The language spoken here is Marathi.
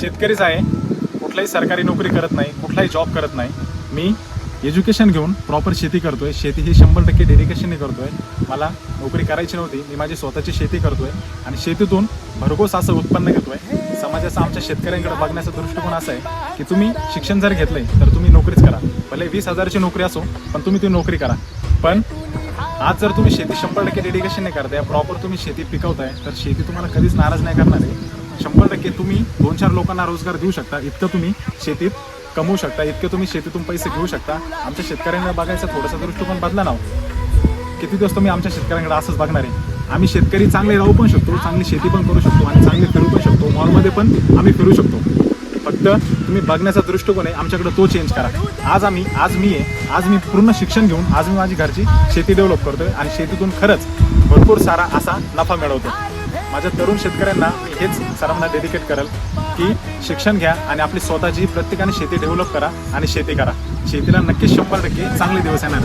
शेतकरीच आहे. कुठलाही सरकारी नोकरी करत नाही कुठलाही जॉब करत नाही. मी एज्युकेशन घेऊन प्रॉपर शेती करतोय. शेती ही शंभर टक्के डेडिकेशनने करतोय. मला नोकरी करायची नव्हती. मी माझी स्वतःची शेती करतोय. आणि शेतीतून भरघोस असं उत्पन्न घेतोय. समाजाचा आमच्या शेतकऱ्यांकडे बघण्याचा दृष्टिकोन असा आहे की तुम्ही शिक्षण जर घेतलंय तर तुम्ही नोकरीच करा. भले वीस हजाराची नोकरी असो पण तुम्ही ती नोकरी करा. पण आज जर तुम्ही शेती शंभर टक्के डेडिकेशन नाही करताय प्रॉपर तुम्ही शेती पिकवताय तर शेती तुम्हाला कधीच नाराज नाही करणार आहे. शंभर टक्के तुम्ही दोन चार लोकांना रोजगार देऊ शकता. इतकं तुम्ही शेतीत कमवू शकता. इतके तुम्ही शेतीतून पैसे घेऊ शकता. आमच्या शेतकऱ्यांना बघायचा थोडासा दृष्टिकोन बदला ना हो. किती दिवस तुम्ही आमच्या शेतकऱ्यांकडे असंच बघणार आहे? आम्ही शेतकरी चांगले राहू पण शकतो चांगली शेती पण करू शकतो आणि चांगले फिरू पण शकतो. मॉलमध्ये पण आम्ही फिरू शकतो. फक्त तुम्ही बघण्याचा दृष्टिकोन आहे. आमच्याकडे तो चेंज करा. आज आम्ही आज मी आहे. आज मी पूर्ण शिक्षण घेऊन आज मी माझी घरची शेती डेव्हलप करतोय आणि शेतीतून खरंच भरपूर सारा असा नफा मिळवतो माझ्या तरुण शेतकऱ्यांना मी हेच सरांना डेडिकेट करेल की शिक्षण घ्या आणि आपली स्वतःची प्रत्येकाने शेती डेव्हलप करा आणि शेती करा. शेतीला नक्कीच शंभर टक्के चांगले दिवस येणार